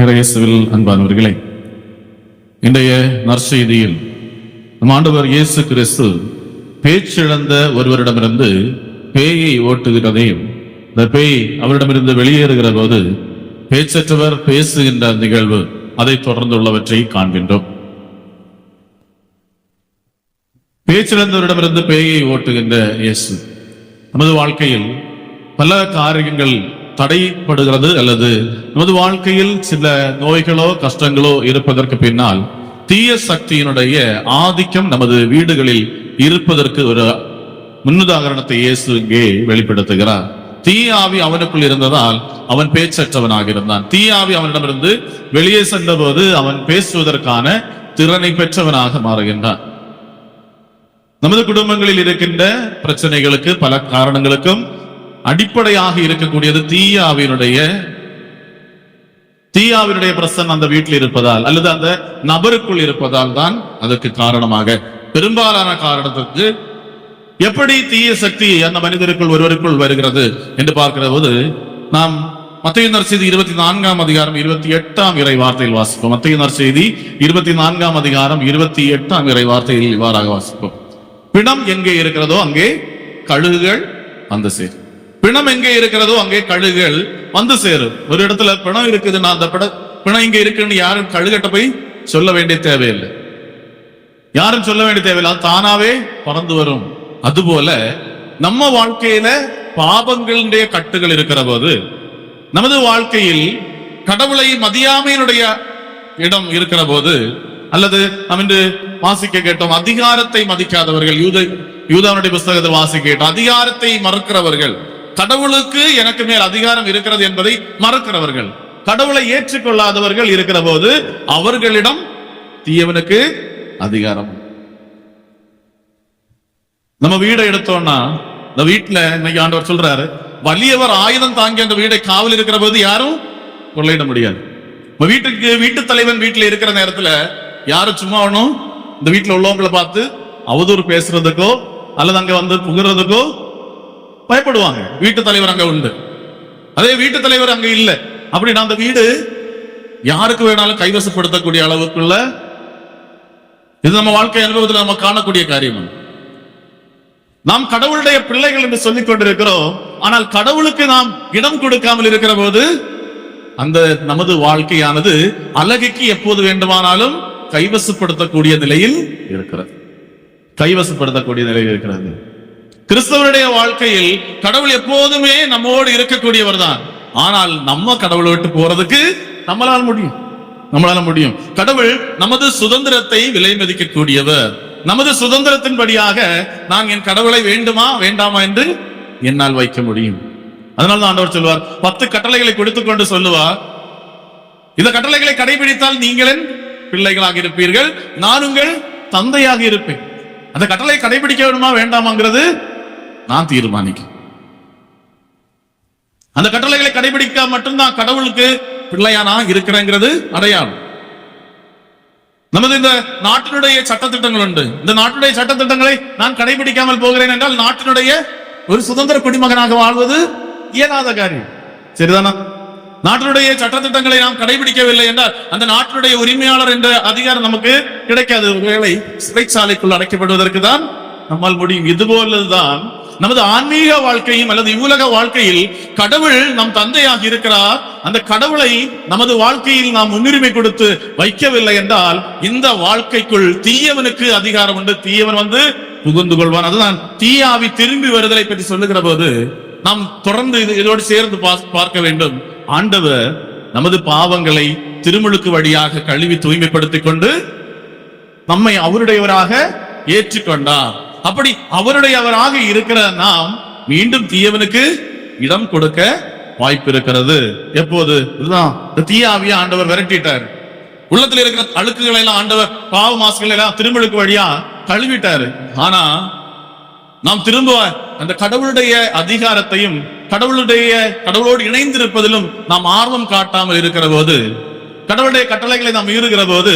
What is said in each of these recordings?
இறையேசுவில் அன்பானவர்களே இன்றைய நற்செய்தியில் நம் ஆண்டவர் இயேசு கிறிஸ்து பேச்சிழந்த ஒருவரிடமிருந்து பேயை ஓட்டுகிறதையும் இந்த பேய் அவரிடமிருந்து வெளியேறுகிற போது பேச்சற்றவர் பேசுகின்ற நிகழ்வு அதை தொடர்ந்துள்ளவற்றை காண்கின்றோம். பேச்சிழந்தவரிடமிருந்து பேயை ஓட்டுகின்ற இயேசு நமது வாழ்க்கையில் பல காரியங்கள் தடைப்படுகிறது அல்லது நமது வாழ்க்கையில் சில நோய்களோ கஷ்டங்களோ இருப்பதற்கு பின்னால் தீய சக்தியினுடைய ஆதிக்கம் நமது வீடுகளில் இருப்பதற்கு ஒரு முன்னுதாகரணத்தை இயேசு இங்கே வெளிப்படுத்துகிறார். தீய ஆவி அவனுக்குள் இருந்ததால் அவன் பேச்சற்றவனாக இருந்தான் தீயாவி அவனிடமிருந்து வெளியே சென்றபோது அவன் பேசுவதற்கான திறனை பெற்றவனாக மாறுகின்றான். நமது குடும்பங்களில் இருக்கின்ற பிரச்சனைகளுக்கு பல காரணங்களுக்கும் அடிப்படையாக இருக்கக்கூடியது தீயாவினுடைய தீயாவினுடைய பிரசன் அந்த வீட்டில் இருப்பதால் அல்லது அந்த நபருக்குள் இருப்பதால் தான் அதற்கு காரணமாக. பெரும்பாலான காரணத்திற்கு எப்படி தீய சக்தி அந்த மனிதருக்குள் ஒருவருக்குள் வருகிறது என்று பார்க்கிற போது நாம் மத்திய நற்செய்தி இருபத்தி நான்காம் அதிகாரம் இருபத்தி எட்டாம் இறை வார்த்தையில் வாசிப்போம். மத்திய நற்செய்தி இருபத்தி நான்காம் அதிகாரம் இருபத்தி எட்டாம் இறை வார்த்தையில் இவ்வாறாக வாசிப்போம். பிணம் எங்கே இருக்கிறதோ அங்கே கழுகுகள் வந்து சேரும். பிணம் எங்கே இருக்கிறதோ அங்கே கழுகுகள் வந்து சேரும். ஒரு இடத்துல பிணம் இருக்குதுன்னா அந்த பிண பிணம் இங்க இருக்குன்னு யாரும் கழுகட்ட போய் சொல்ல வேண்டிய தேவையில்லை. யாரும் சொல்ல வேண்டிய தேவையில்லை. அது தானாவே பறந்து வரும். அதுபோல நம்ம வாழ்க்கையில பாபங்களுடைய கட்டுகள் இருக்கிற போது நமது வாழ்க்கையில் கடவுளை மதியாமையினுடைய இடம் இருக்கிற போது அல்லது நாம் இன்று வாசிக்க கேட்டோம் அதிகாரத்தை மதிக்காதவர்கள் யூத யூதாவுடைய புஸ்தகத்தில் வாசிக்க கேட்டோம் அதிகாரத்தை மறுக்கிறவர்கள் கடவுளுக்கு எனக்கு மேல் அதிகாரம் இருக்கிறது என்பதை மறக்கிறவர்கள் கடவுளை ஏற்றுக்கொள்ளாதவர்கள் இருக்கிற போது அவர்களிடம் தீயவனுக்கு அதிகாரம். நம்ம வீடை எடுத்தோம்னா இந்த வீட்டுல இன்னைக்கு ஆண்டவர் சொல்றாரு வலியவர் ஆயுதம் தாங்கி அந்த வீடை காவல் இருக்கிற போது யாரும் கொள்ளையிட முடியாது. இப்ப வீட்டுக்கு வீட்டு தலைவன் வீட்டுல இருக்கிற நேரத்துல யாரும் சும்மா இந்த வீட்டுல உள்ளவங்களை பார்த்து அவதூறு பேசுறதுக்கோ அல்லது அங்க வந்து புகுறதுக்கோ பயப்படுவாங்க. வீட்டு தலைவர் அங்க உண்டு. அதே வீட்டு தலைவர் அங்க இல்லை. அப்படின்னா அந்த வீடு யாருக்கு வேணாலும் கைவசப்படுத்தக்கூடிய அளவுக்குள்ள இது நம்ம வாழ்க்கை அனுபவத்தில் நம்ம காணக்கூடிய காரியம். நாம் கடவுளுடைய பிள்ளைகள் என்று சொல்லிக் கொண்டிருக்கிறோம். ஆனால் கடவுளுக்கு நாம் இடம் கொடுக்காமல் இருக்கிற போது அந்த நமது வாழ்க்கையானது அழகுக்கு எப்போது வேண்டுமானாலும் கைவசப்படுத்தக்கூடிய நிலையில் இருக்கிறது. கைவசப்படுத்தக்கூடிய நிலையில் இருக்கிறது. கிறிஸ்தவருடைய வாழ்க்கையில் கடவுள் எப்போதுமே நம்மோடு இருக்கக்கூடியவர் தான் ஆனால் நம்ம கடவுளை விட்டு போறதுக்கு நம்மளால் முடியும். நம்மளால முடியும். கடவுள் நமது சுதந்திரத்தை விலை மதிக்கக்கூடியவர் நமது சுதந்திரத்தின்படியாக நான் என் கடவுளை வேண்டுமா வேண்டாமா என்று என்னால் வைக்க முடியும். அதனால தான் ஆண்டவர் சொல்வார் பத்து கட்டளைகளை கொடுத்துக்கொண்டு சொல்லுவார். இந்த கட்டளைகளை கடைபிடித்தால் நீங்களின் பிள்ளைகளாக இருப்பீர்கள். நான் உங்கள் தந்தையாக இருப்பேன். அந்த கட்டளை கடைபிடிக்க வேணுமா வேண்டாமாங்கிறது நான் தீர்மானிக்க அந்த கட்டளைகளை கடைபிடிக்க மட்டும்தான் கடவுளுக்கு பிள்ளையானா இருக்கிறேங்கிறது அடையாளம். நமது இந்த நாட்டினுடைய சட்டத்திட்டங்கள் உண்டு. இந்த நாட்டினுடைய சட்டத்திட்டங்களை நான் கடைபிடிக்காமல் போகிறேன் என்றால் நாட்டினுடைய ஒரு சுதந்திர குடிமகனாக வாழ்வது இயலாத காரியம். சரிதானா? நாட்டினுடைய சட்டத்திட்டங்களை நாம் கடைபிடிக்கவில்லை என்றால் அந்த நாட்டினுடைய உரிமையாளர் என்ற அதிகாரம் நமக்கு கிடைக்காது. ஒருவேளை சிறைச்சாலைக்குள் அடைக்கப்படுவதற்கு தான் நம்மால் முடியும். இது போலதான் நமது ஆன்மீக வாழ்க்கையும் அல்லது இவ்வுலக வாழ்க்கையில் கடவுள் நம் தந்தையாக இருக்கிறார். அந்த கடவுளை நமது வாழ்க்கையில் நாம் முன்னுரிமை கொடுத்து வைக்கவில்லை என்றால் இந்த வாழ்க்கைக்குள் தீயவனுக்கு அதிகாரம் உண்டு. தீயவன் வந்து புகுந்து கொள்வான். அதுதான் தீயாவி திரும்பி வருதலை பற்றி சொல்லுகிற போது நாம் தொடர்ந்து இது- இதோடு சேர்ந்து பா- பார்க்க வேண்டும். ஆண்டவர் நமது பாவங்களை திருமுழுக்கு வழியாக கழுவி தூய்மைப்படுத்திக் கொண்டு நம்மை அவருடையவராக ஏற்றுக்கொண்டார். அப்படி அவருடையவராக இருக்கிற நாம் மீண்டும் தீயவனுக்கு இடம் கொடுக்க வாய்ப்பு இருக்கிறது எப்போது? இதுதான். தீயாவிய ஆண்டவர் விரட்டிட்டார். உள்ளத்துல இருக்கிற அழுக்குகளை எல்லாம் ஆண்டவர் பாவ மாசுகளை எல்லாம் திருமழுக்கு வழியா கழுவிட்டாரு ஆனா நாம் திரும்ப அந்த கடவுளுடைய அதிகாரத்தையும் கடவுளுடைய கடவுளோடு இணைந்திருப்பதிலும் நாம் ஆர்வம் காட்டாமல் இருக்கிற போது கடவுளுடைய கட்டளைகளை நாம் மீறுகிற போது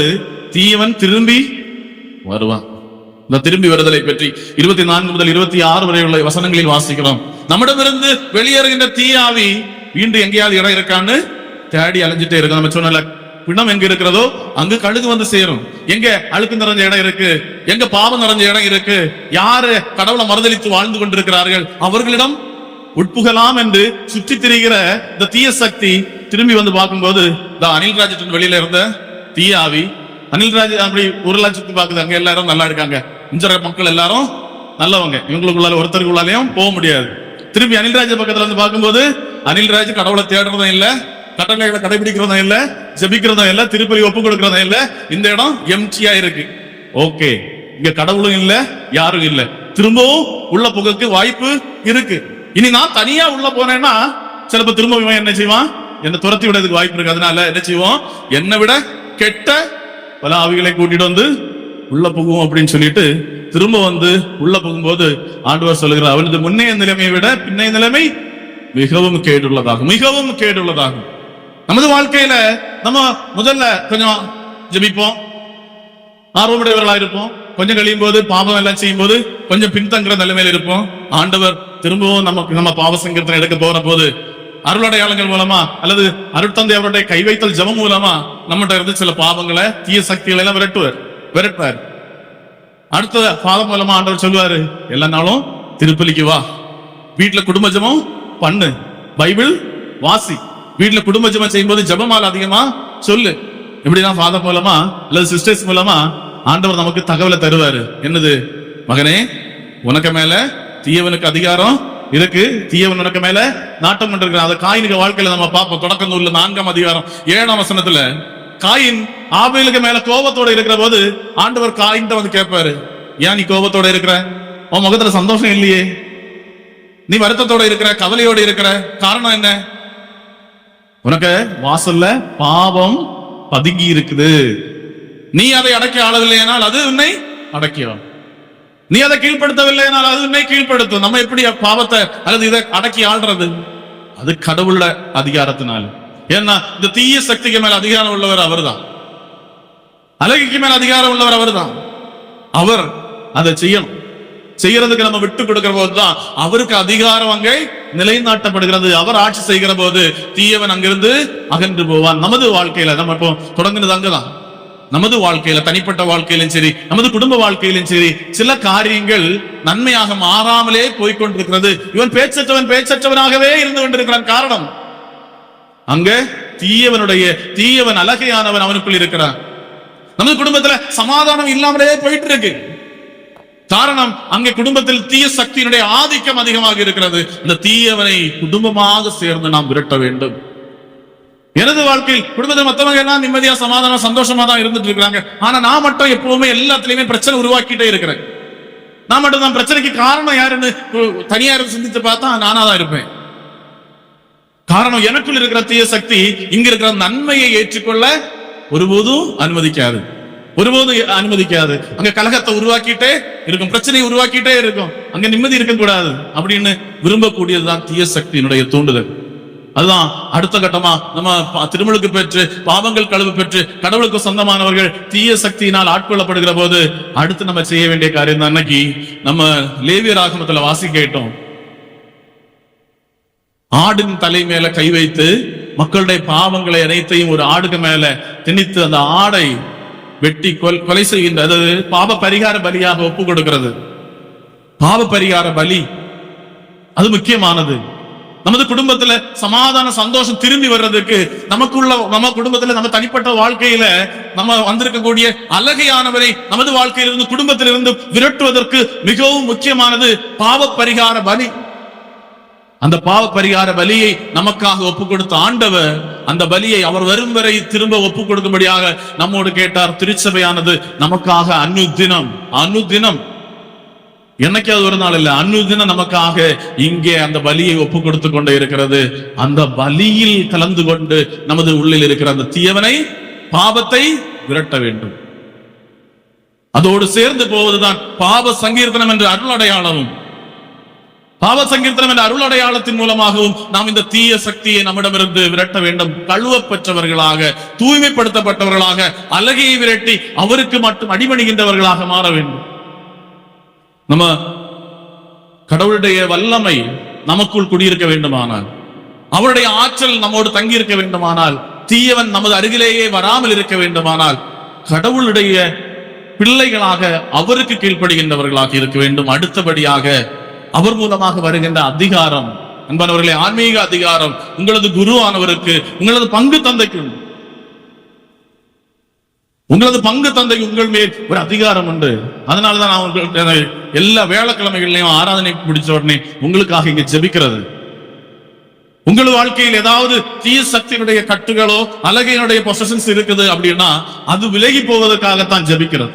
தீயவன் திரும்பி வருவான். இந்த திரும்பி வருதலை பற்றி இருபத்தி நான்கு முதல் இருபத்தி ஆறு வரை உள்ள வசனங்களில் வாசிக்கிறோம். நம்மிடமிருந்து வெளியேறுகின்ற தீயாவி மீண்டும் எங்கேயாவது இடம் இருக்கான்னு தேடி அலைஞ்சிட்டே இருக்கும் நம்ம சொன்னல பிணம் எங்க இருக்கிறதோ அங்கு கழுகு வந்து சேரும். எங்க அழுக்கு நிறைஞ்ச இடம் இருக்கு? எங்க பாவம் நிறைஞ்ச இடம் இருக்கு? யாரு கடவுளை மறுதளித்து வாழ்ந்து கொண்டிருக்கிறார்கள்? அவர்களிடம் உட்புகலாம் என்று சுற்றி திரிகிற இந்த தீய சக்தி திரும்பி வந்து பார்க்கும்போது இந்த அனில்ராஜத்தின் வெளியில இருந்த தீய ஆவி அனில்ராஜ் அப்படி ஒரு லட்சத்து பாக்குது அங்க எல்லாரும் நல்லா இருக்காங்க. இஞ்சர மக்கள் எல்லாரும் நல்லவங்க. இவங்களுக்குள்ளால ஒருத்தருக்குள்ளாலையும் போக முடியாது. திரும்பி அனில்ராஜ் பக்கத்துல இருந்து பார்க்கும்போது அனில்ராஜ் கடவுளை தேடுறதும் இல்ல கட்டளைகளை கடைபிடிக்கிறதும் இல்ல ஜபிக்கிறதும் இல்ல திருப்பதி ஒப்பு கொடுக்கறதும் இல்ல. இந்த இடம் எம்டியா இருக்கு. ஓகே. இங்க கடவுளும் இல்ல யாரும் இல்ல. திரும்பவும் உள்ள புகக்கு வாய்ப்பு இருக்கு. இனி நான் தனியா உள்ள போனேன்னா சிலப்போ திரும்ப இவன் என்ன செய்வான்? என்ன துரத்தி விடுறதுக்கு வாய்ப்பு இருக்கு. அதனால என்ன செய்வோம்? என்னை விட கெட்ட பல ஆவிகளை கூட்டிட்டு வந்து உள்ள புகுவோம் அப்படின்னு சொல்லிட்டு திரும்ப வந்து உள்ள புகும்போது ஆண்டவர் சொல்லுகிறார் அவனது முன்னைய நிலைமையை விட பின்னைய நிலைமை மிகவும் கேடுள்ளதாகும் மிகவும் கேடுள்ளதாகும். நமது வாழ்க்கையில நம்ம முதல்ல கொஞ்சம் ஜபிப்போம். ஆர்வமுடையவர்களா இருப்போம். கொஞ்சம் கழியும் போது பாவம் எல்லாம் செய்யும் போது கொஞ்சம் பின்தங்குற நிலைமையில இருப்போம். ஆண்டவர் திரும்பவும் நமக்கு நம்ம பாவ சங்கீர்த்தனை எடுக்க போற போது அருளடையாளங்கள் மூலமா அல்லது அருட்தந்தை அவருடைய கை வைத்தல் மூலமா நம்மகிட்ட இருந்து சில பாவங்களை தீய சக்திகளை எல்லாம் விரட்டுவார். விரட்டுவார் அடுத்த பாதம் மூலமா ஆண்டவர் சொல்லுவாரு எல்லா நாளும் திருப்பலிக்கு வா. வீட்டுல குடும்ப ஜபம் பண்ணு. பைபிள் வாசி. வீட்டுல குடும்ப செய்யும் செய்யும்போது ஜெபமால அதிகமா சொல்லு. இப்படிதான் ஃபாதர் மூலமா அல்லது சிஸ்டர்ஸ் மூலமா ஆண்டவர் நமக்கு தகவலை தருவாரு. என்னது? மகனே உனக்கு மேல தீயவனுக்கு அதிகாரம் இருக்கு. தீயவன் உனக்கு மேல நாட்டம் கொண்டிருக்கிறான். அதை காயினுக்கு வாழ்க்கையில நம்ம பார்ப்போம். தொடக்க நூல்ல நான்காம் அதிகாரம் ஏழாம் வசனத்துல காயின் ஆபேலுக்கு மேல கோபத்தோட இருக்கிற போது ஆண்டவர் காயின் வந்து கேட்பாரு ஏன் நீ கோபத்தோட இருக்கிற? உன் முகத்துல சந்தோஷம் இல்லையே. நீ வருத்தத்தோட இருக்கிற கவலையோட இருக்கிற காரணம் என்ன? உனக்கு வாசல்ல பாவம் பதுங்கி இருக்குது. நீ அதை அடக்கி ஆளவில்லையானால் அது உன்னை அடக்கியும் நீ அதை கீழ்ப்படுத்தவில்லையானால் அது உன்னை கீழ்ப்படுத்தும். நம்ம எப்படி பாவத்தை அல்லது இதை அடக்கி ஆள்றது? அது கடவுள அதிகாரத்தினால. ஏன்னா இந்த தீய சக்திக்கு மேல அதிகாரம் உள்ளவர் அவர்தான். அழகிக்கு மேல அதிகாரம் உள்ளவர் அவர்தான். அவர் அதை செய்யணும். செய்யறதுக்கு நம்ம விட்டு கொடுக்கிற போதுதான் அவருக்கு அதிகாரம் அங்கே நிலைநாட்டப்படுகிறது. அவர் ஆட்சி செய்கிற போது தீயவன் அங்கிருந்து அகன்று போவான். நமது வாழ்க்கையில நம்ம இப்போ தொடங்குனது அங்கதான். நமது வாழ்க்கையில தனிப்பட்ட வாழ்க்கையிலும் சரி நமது குடும்ப வாழ்க்கையிலும் சரி சில காரியங்கள் நன்மையாக மாறாமலே போய்கொண்டிருக்கிறது இவன் பேச்சற்றவன் பேச்சற்றவனாகவே இருந்து கொண்டிருக்கிறான். காரணம் அங்க தீயவனுடைய தீயவன் அழகையானவன் அவனுக்குள் இருக்கிறான். நமது குடும்பத்துல சமாதானம் இல்லாமலே போயிட்டு இருக்கு காரணம் அங்கே குடும்பத்தில் தீய சக்தியினுடைய ஆதிக்கம் அதிகமாக இருக்கிறது. இந்த தீயவனை குடும்பமாக சேர்ந்து நாம் விரட்ட வேண்டும். எனது வாழ்க்கையில் குடும்பத்தில் மத்தவங்க எல்லாம் நிம்மதியா சமாதானம் சந்தோஷமா தான் இருந்துட்டு இருக்கிறாங்க. ஆனா நான் மட்டும் எப்பவுமே எல்லாத்துலயுமே பிரச்சனை உருவாக்கிட்டே இருக்கிறேன். நான் மட்டும் தான் பிரச்சனைக்கு காரணம் யாருன்னு தனியா இருந்து சிந்தித்து பார்த்தா நானா தான் இருப்பேன். காரணம் எனக்குள் இருக்கிற தீய சக்தி இங்க இருக்கிற நன்மையை ஏற்றுக்கொள்ள ஒருபோதும் அனுமதிக்காது. ஒருபோதும் அனுமதிக்காது. அங்க கலகத்தை உருவாக்கிட்டே இருக்கும் பிரச்சனையை உருவாக்கிட்டே இருக்கும். அங்க நிம்மதி இருக்க கூடாது அப்படின்னு விரும்பக்கூடியதுதான் தீய சக்தியினுடைய தூண்டுதல். அதுதான் அடுத்த கட்டமா நம்ம பா- பெற்று பாவங்கள் கழுவு பெற்று கடவுளுக்கு சொந்தமானவர்கள் தீய சக்தியினால் ஆட்கொள்ளப்படுகிற போது அடுத்து நம்ம செய்ய வேண்டிய காரியம் தான் அன்னைக்கு நம்ம லேவியர் ஆகமத்துல வாசி கேட்டோம். ஆடின் தலை மேல கை வைத்து மக்களுடைய பாவங்களை அனைத்தையும் ஒரு ஆடுக்கு மேல திணித்து அந்த ஆடை வெட்டி கொல் கொலை செய்கின்ற அதாவது பாவ பரிகார பலியாக ஒப்பு கொடுக்கிறது. பாவ பரிகார பலி. அது முக்கியமானது. நமது குடும்பத்துல சமாதான சந்தோஷம் திரும்பி வர்றதுக்கு நமக்குள்ள நம்ம குடும்பத்துல நம்ம தனிப்பட்ட வாழ்க்கையில நம்ம வந்திருக்கக்கூடிய அழகையானவரை நமது வாழ்க்கையிலிருந்து குடும்பத்திலிருந்து விரட்டுவதற்கு மிகவும் முக்கியமானது பாவ பரிகார பலி. அந்த பாவ பரிகார பலியை நமக்காக ஒப்பு கொடுத்த ஆண்டவர் அந்த பலியை அவர் வரும் வரை திரும்ப ஒப்பு கொடுக்கும்படியாக நம்மோடு கேட்டார். திருச்சபையானது நமக்காக அனுதினம் அனுதினம் என்னைக்காவது ஒரு நாள் இல்ல அனுதினம் நமக்காக இங்கே அந்த பலியை ஒப்பு கொடுத்து கொண்டே இருக்கிறது. அந்த பலியில் கலந்து கொண்டு நமது உள்ளில் இருக்கிற அந்த தீயவனை பாவத்தை விரட்ட வேண்டும். அதோடு சேர்ந்து போவதுதான் பாவ சங்கீர்த்தனம் என்ற அருள் அடையாளமும் பாவ சங்கீர்த்தனம் என்ற அருள் அடையாளத்தின் மூலமாகவும் நாம் இந்த தீய சக்தியை நம்மிடமிருந்து விரட்ட வேண்டும். கழுவப் பெற்றவர்களாக தூய்மைப்படுத்தப்பட்டவர்களாக அழகையை விரட்டி அவருக்கு மட்டும் அடிபணிகின்றவர்களாக மாற வேண்டும். நம்ம கடவுளுடைய வல்லமை நமக்குள் குடியிருக்க வேண்டுமானால் அவருடைய ஆற்றல் நம்மோடு தங்கி இருக்க வேண்டுமானால் தீயவன் நமது அருகிலேயே வராமல் இருக்க வேண்டுமானால் கடவுளுடைய பிள்ளைகளாக அவருக்கு கீழ்ப்படுகின்றவர்களாக இருக்க வேண்டும். அடுத்தபடியாக அவர் மூலமாக வருகின்ற அதிகாரம். அன்பானவர்களே ஆன்மீக அதிகாரம் உங்களது குருவானவருக்கு உங்களது பங்கு தந்தைக்கு உங்களது பங்கு தந்தை உங்கள் மேல் ஒரு அதிகாரம் உண்டு. அதனாலதான் நான் உங்களுக்கு எல்லா வேலைக்கிழமைகள்லயும் ஆராதனை பிடிச்ச உடனே உங்களுக்காக இங்க ஜெபிக்கிறது. உங்கள் வாழ்க்கையில் ஏதாவது தீய சக்தியினுடைய கட்டுகளோ அழகையினுடைய பொசஷன்ஸ் இருக்குது அப்படின்னா அது விலகி போவதற்காகத்தான் ஜெபிக்கிறது.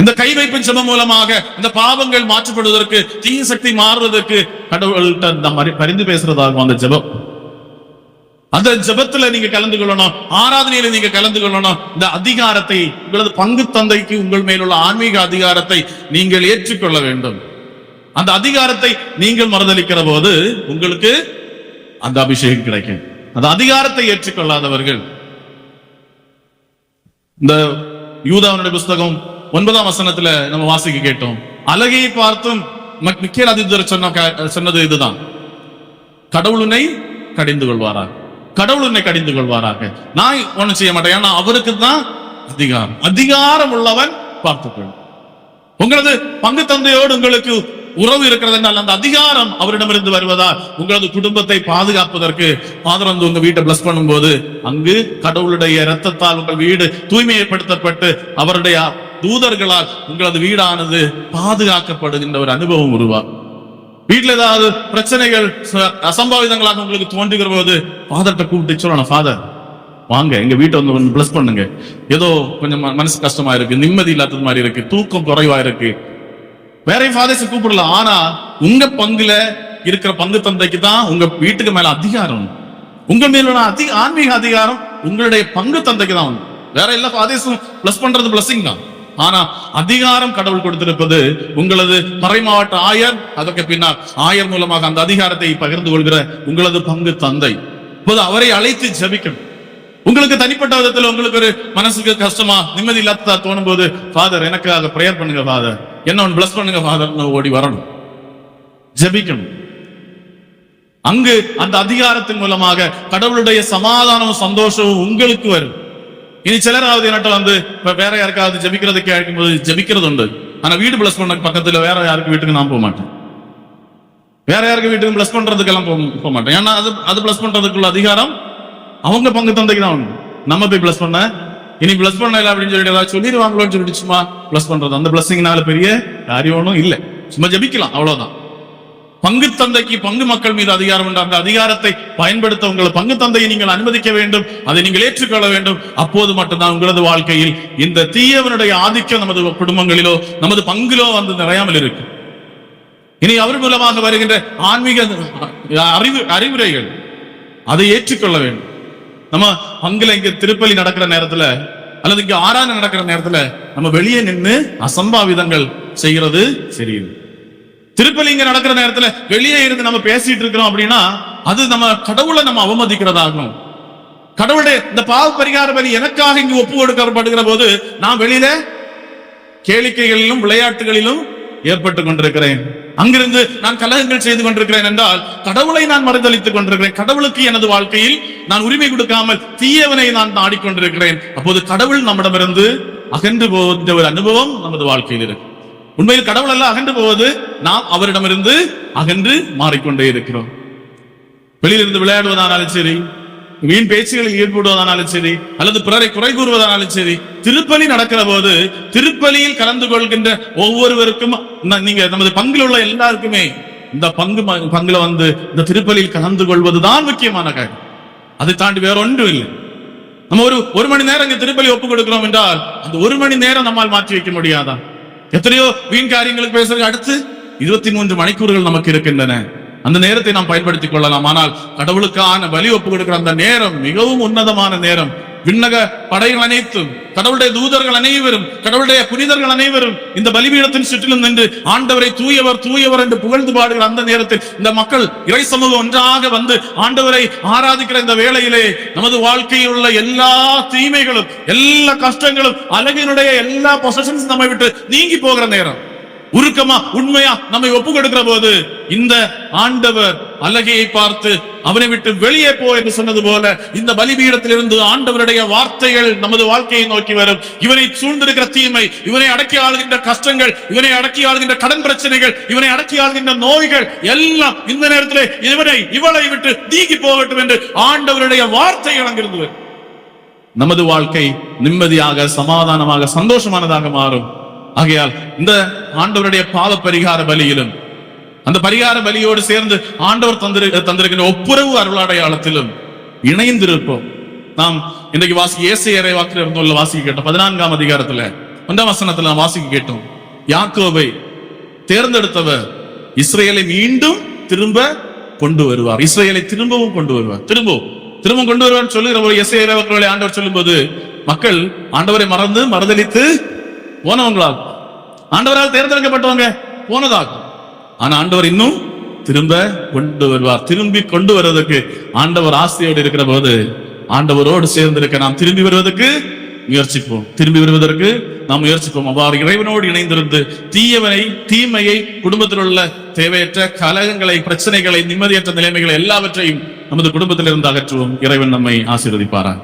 இந்த கை வைப்பின் ஜெபம் மூலமாக இந்த பாவங்கள் மாற்றப்படுவதற்கு தீய சக்தி மாறுவதற்கு கடவுள்கிட்ட நம்ம பரிந்து பேசுறதாகும் அந்த ஜெபம். அந்த ஜெபத்துல நீங்க கலந்து கொள்ளணும். ஆராதனையில நீங்க கலந்து கொள்ளணும். இந்த அதிகாரத்தை உங்களது பங்கு தந்தைக்கு உங்கள் மேலுள்ள ஆன்மீக அதிகாரத்தை நீங்கள் ஏற்றுக்கொள்ள வேண்டும். அந்த அதிகாரத்தை நீங்கள் மறுதளிக்கிற போது உங்களுக்கு அந்த அபிஷேகம் கிடைக்கும். அந்த அதிகாரத்தை ஏற்றுக்கொள்ளாதவர்கள். இந்த யூதாவனுடைய புஸ்தகம் ஒன்பதாம் வசனத்துல நம்ம வாசிக்க கேட்டோம். அழகையை பார்த்தும் மக்- மிக்கேல் அதிதர் சொன்ன சொன்னது இதுதான். கடவுளுனை கடிந்து கொள்வாராக. கடவுளுனை கடிந்து கொள்வாராக. நான் ஒண்ணும் செய்ய மாட்டேன். ஏன்னா அவருக்கு தான் அதிகாரம். அதிகாரம் உள்ளவன் பார்த்துக்கொள். உங்களது பங்கு தந்தையோடு உங்களுக்கு உறவு இருக்கிறது என்றால் அந்த அதிகாரம் அவரிடமிருந்து வருவதா உங்களது குடும்பத்தை பாதுகாப்பதற்கு ஃபாதர் வந்து உங்க வீட்டை பிளஸ் பண்ணும்போது அங்கு கடவுளுடைய இரத்தத்தால் உங்கள் வீடு தூய்மையைப்படுத்தப்பட்டு அவருடைய தூதர்களால் உங்களது வீடானது பாதுகாக்கப்படுகின்ற ஒரு அனுபவம் உருவாகும். வீட்டுல ஏதாவது பிரச்சனைகள் ச- அசம்பாவிதங்களாக உங்களுக்கு தோன்றுகிற போது ஃபாதர்கிட்ட கூப்பிட்டு சொல்லணும் ஃபாதர் வாங்க எங்க வீட்டை வந்து கொஞ்சம் பிளஸ் பண்ணுங்க. ஏதோ கொஞ்சம் ம- மனசு கஷ்டமா இருக்கு நிம்மதி இல்லாதது மாதிரி இருக்கு தூக்கம் குறைவா இருக்கு. வேற ஃபாதர்ஸ் கூப்பிடலாம். ஆனா உங்க பங்குல இருக்கிற பங்கு தந்தைக்கு தான் உங்க வீட்டுக்கு மேல அதிகாரம். உங்க மேல அதிக ஆன்மீக அதிகாரம் உங்களுடைய பங்கு தந்தைக்கு தான் உண்டு. வேற எல்லா ஃபாதர்ஸும் பிளஸ் பண்றது பிளஸிங் தான். ஆனா அதிகாரம் கடவுள் கொடுத்திருப்பது உங்களது மறைமாவட்ட ஆயர் அதற்கு பின்னால் ஆயர் மூலமாக அந்த அதிகாரத்தை பகிர்ந்து கொள்கிற உங்களது பங்கு தந்தை. இப்போது அவரை அழைத்து ஜெபிக்கணும். உங்களுக்கு தனிப்பட்ட விதத்துல உங்களுக்கு ஒரு மனசுக்கு கஷ்டமா நிம்மதி இல்லாததா தோணும் போது ஃபாதர் எனக்காக ப்ரேயர் பண்ணுங்க ஃபாதர் என்ன ஒன்று பிளஸ் பண்ணுங்க ஃபாதர் ஓடி வரணும். ஜெபிக்கணும். அங்கு அந்த அதிகாரத்தின் மூலமாக கடவுளுடைய சமாதானமும் சந்தோஷமும் உங்களுக்கு வரும். இனி சிலராவது என்னட்ட வந்து இப்ப வேற யாருக்காவது ஜெபிக்கிறது கேட்கும் போது ஜெபிக்கிறது உண்டு. ஆனா வீடு பிளஸ் பண்ண பக்கத்துல வேற யாருக்கு வீட்டுக்கு நான் போக மாட்டேன். வேற யாருக்கு வீட்டுக்கு பிளஸ் பண்றதுக்கெல்லாம் போக போக மாட்டேன். ஏன்னா அது அது பிளஸ் பண்றதுக்குள்ள அதிகாரம் அவங்க பங்கு தந்தைக்கு தான். நம்ம போய் பிளஸ் பண்ண. இனி பிளஸ் பண்ணல அப்படின்னு சொல்லிட்டு ஏதாவது சொல்லிடுவாங்களோன்னு சொல்லிட்டு சும்மா பிளஸ் பண்றது. அந்த பிளஸ்ஸிங்னால பெரிய காரியம் ஒன்றும் இல்லை. சும்மா ஜெபிக்கலாம் அவ்வளவுதான். பங்கு தந்தைக்கு பங்கு மக்கள் மீது அதிகாரம் உண்டு. அந்த அதிகாரத்தை பயன்படுத்த உங்களை பங்கு தந்தையை நீங்கள் அனுமதிக்க வேண்டும். அதை நீங்கள் ஏற்றுக்கொள்ள வேண்டும். அப்போது மட்டும்தான் உங்களது வாழ்க்கையில் இந்த தீயவனுடைய ஆதிக்கம் நமது குடும்பங்களிலோ நமது பங்கிலோ வந்து நிறையாமல் இருக்கு. இனி அவர் மூலமாக வருகின்ற ஆன்மீக அறிவு அறிவுரைகள் அதை ஏற்றுக்கொள்ள வேண்டும். நம்ம பங்குல இங்க திருப்பலி நடக்கிற நேரத்துல அல்லது இங்க ஆராதனை நடக்கிற நேரத்துல நம்ம வெளியே நின்று அசம்பாவிதங்கள் செய்கிறது சரியில்லை திருப்பலி இங்க நடக்கிற நேரத்துல வெளியே இருந்து நம்ம பேசிட்டு இருக்கிறோம் அப்படின்னா அது நம்ம கடவுளை நம்ம அவமதிக்கிறதாகும். கடவுளுடைய இந்த பாவ பரிகார பலி எனக்காக இங்கு ஒப்பு கொடுக்கப்படுகிற போது நான் வெளியில கேளிக்கைகளிலும் விளையாட்டுகளிலும் ஏற்பட்டு கொண்டிருக்கிறேன். அங்கிருந்து நான் கலகங்கள் செய்து கொண்டிருக்கிறேன் என்றால் கடவுளை நான் மறுதளித்துக் கொண்டிருக்கிறேன். கடவுளுக்கு எனது வாழ்க்கையில் நான் உரிமை கொடுக்காமல் தீயவனை நான் நாடிக்கொண்டிருக்கிறேன். அப்போது கடவுள் நம்மிடமிருந்து அகன்று போகின்ற ஒரு அனுபவம் நமது வாழ்க்கையில் இருக்கு. உண்மையில் கடவுள் அல்ல அகன்று போவது நாம் அவரிடமிருந்து அகன்று மாறிக்கொண்டே இருக்கிறோம். வெளியிலிருந்து விளையாடுவதானாலும் சரி வீண் பேச்சுகளில் ஈடுபடுவதானாலும் சரி அல்லது பிறரை குறை கூறுவதானாலும் சரி திருப்பலி நடக்கிற போது திருப்பலியில் கலந்து கொள்கின்ற ஒவ்வொருவருக்கும் நீங்க நமது பங்கில் உள்ள எல்லாருக்குமே இந்த பங்கு பங்குல வந்து இந்த திருப்பலியில் கலந்து கொள்வதுதான் முக்கியமான காரியம். அதை தாண்டி வேற ஒன்றும் இல்லை. நம்ம ஒரு ஒரு மணி நேரம் இங்க திருப்பலி ஒப்பு கொடுக்கிறோம் என்றால் அந்த ஒரு மணி நேரம் நம்மால் மாற்றி வைக்க முடியாதா? எத்தனையோ வீண் காரியங்களுக்கு பேசுறது அடுத்து இருபத்தி மூன்று மணிக்கூறுகள் நமக்கு இருக்கின்றன. அந்த நேரத்தை நாம் பயன்படுத்திக் கொள்ளலாம். ஆனால் கடவுளுக்கான வலி ஒப்பு கொடுக்கிற அந்த நேரம் மிகவும் உன்னதமான நேரம். விண்ணக படைகள் அனைத்தும் கடவுளுடைய தூதர்கள் அனைவரும் கடவுளுடைய புனிதர்கள் அனைவரும் இந்த பலிபீடத்தின் சுற்றிலும் நின்று ஆண்டவரை தூயவர் தூயவர் என்று புகழ்ந்து பாடுகிற அந்த நேரத்தில் இந்த மக்கள் இறை சமூகம் ஒன்றாக வந்து ஆண்டவரை ஆராதிக்கிற இந்த வேளையிலே நமது வாழ்க்கையில் உள்ள எல்லா தீமைகளும் எல்லா கஷ்டங்களும் அழகினுடைய எல்லா பொசஷன்ஸ் நம்மை விட்டு நீங்கி போகிற நேரம். உருக்கமா உண்மையா நம்மை ஒப்பு கொடுக்கிற போது இந்த ஆண்டவர் அழகியை பார்த்து அவனை விட்டு வெளியே போ என்று சொன்னது போல இந்த பலிபீடத்திலிருந்து ஆண்டவருடைய வார்த்தைகள் நமது வாழ்க்கையை நோக்கி வரும். இவனை சூழ்ந்திருக்கிற தீமை இவனை அடக்கி ஆளுகின்ற கஷ்டங்கள் இவனை அடக்கி ஆளுகின்ற கடன் பிரச்சனைகள் இவனை அடக்கி ஆளுகின்ற நோய்கள் எல்லாம் இந்த நேரத்திலே இவனை இவளை விட்டு நீங்கி போகட்டும் என்று ஆண்டவருடைய வார்த்தைகள் அங்கிருந்து நமது வாழ்க்கை நிம்மதியாக சமாதானமாக சந்தோஷமானதாக மாறும். ஆகையால் இந்த ஆண்டவருடைய பாவ பரிகார பலியிலும் அந்த பரிகார பலியோடு சேர்ந்து ஆண்டவர் தந்திரு தந்திருக்கின்ற ஒப்புரவு அருளாடையாளத்திலும் இணைந்திருப்போம். நாம் இன்றைக்கு வாசி ஏசை இறை வாக்கில் இருந்துள்ள வாசிக்க கேட்டோம். பதினான்காம் அதிகாரத்துல ஒன்றாம் வசனத்துல நாம் வாசிக்க கேட்டோம். யாக்கோவை தேர்ந்தெடுத்தவர் இஸ்ரேலை மீண்டும் திரும்ப கொண்டு வருவார். இஸ்ரேலை திரும்பவும் கொண்டு வருவார். திரும்பவும் திரும்பவும் கொண்டு வருவார் சொல்லுகிற ஒரு இசை அவர்களை ஆண்டவர் சொல்லும்போது மக்கள் ஆண்டவரை மறந்து மறுதளித்து போனவங்களாகும் ஆண்டவரால் தேர்ந்தெடுக்கப்பட்டவங்க போனதாகும் ஆனா ஆண்டவர் இன்னும் திரும்ப கொண்டு வருவார். திரும்பி கொண்டு வருவதற்கு ஆண்டவர் ஆசையோடு இருக்கிற போது ஆண்டவரோடு சேர்ந்து இருக்க நாம் திரும்பி வருவதற்கு முயற்சிப்போம். திரும்பி வருவதற்கு நாம் முயற்சிப்போம். அவ்வாறு இறைவனோடு இணைந்திருந்து தீயவனை தீமையை குடும்பத்தில் உள்ள தேவையற்ற கலகங்களை பிரச்சனைகளை நிம்மதியற்ற நிலைமைகளை எல்லாவற்றையும் நமது குடும்பத்திலிருந்து அகற்றுவோம். இறைவன் நம்மை ஆசீர்வதிப்பாரான்